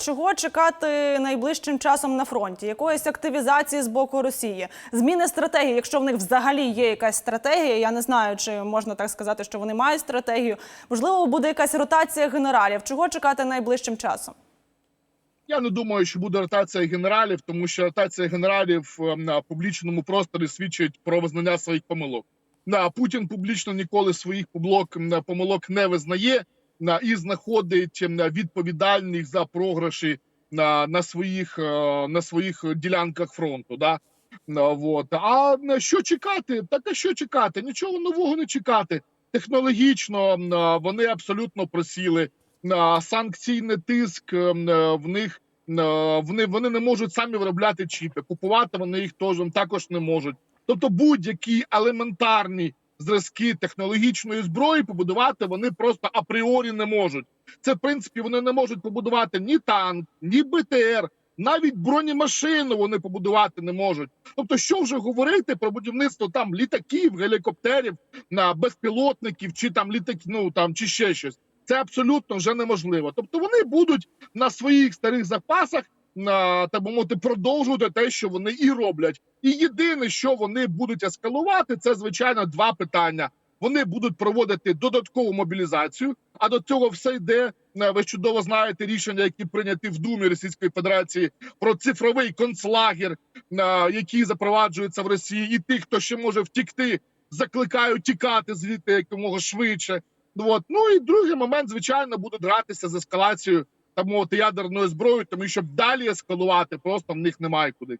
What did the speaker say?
Чого чекати найближчим часом на фронті? Якоїсь активізації з боку Росії, зміни стратегії, якщо в них взагалі є якась стратегія. Я не знаю, чи можна так сказати, що вони мають стратегію. Можливо, буде якась ротація генералів. Чого чекати найближчим часом? Я не думаю, що буде ротація генералів, тому що ротація генералів е, на публічному просторі свідчить про визнання своїх помилок. На Путін публічно ніколи своїх помилок не визнає на і знаходить м, відповідальних за програші на, на своїх е, на своїх ділянках фронту. Да? Вот. А на що чекати? Так а що чекати? Нічого нового не чекати. Технологічно вони абсолютно просіли. А, Санкційний тиск е, в них е, вони, вони не можуть самі виробляти чіпи. Купувати вони їх теж також не можуть. Тобто, будь-які елементарні зразки технологічної зброї побудувати вони просто апріорі не можуть. Це в принципі вони не можуть побудувати ні танк, ні БТР, навіть бронемашину вони побудувати не можуть. Тобто, що вже говорити про будівництво там літаків, гелікоптерів, на безпілотників, чи там літаки, ну там чи ще щось. Це абсолютно вже неможливо. Тобто вони будуть на своїх старих запасах на так би мовити продовжувати те, що вони і роблять. І єдине, що вони будуть ескалувати, це звичайно два питання. Вони будуть проводити додаткову мобілізацію. А до цього все йде. е, Ви чудово знаєте рішення, які прийняті в Думі Російської Федерації про цифровий концлагер, е, який запроваджується в Росії, і тих, хто ще може втікти, закликають тікати звідти якомога швидше. От. Ну і другий момент, звичайно, будуть гратися з ескалацією та мовити ядерною зброєю, тому що далі ескалувати просто в них немає куди.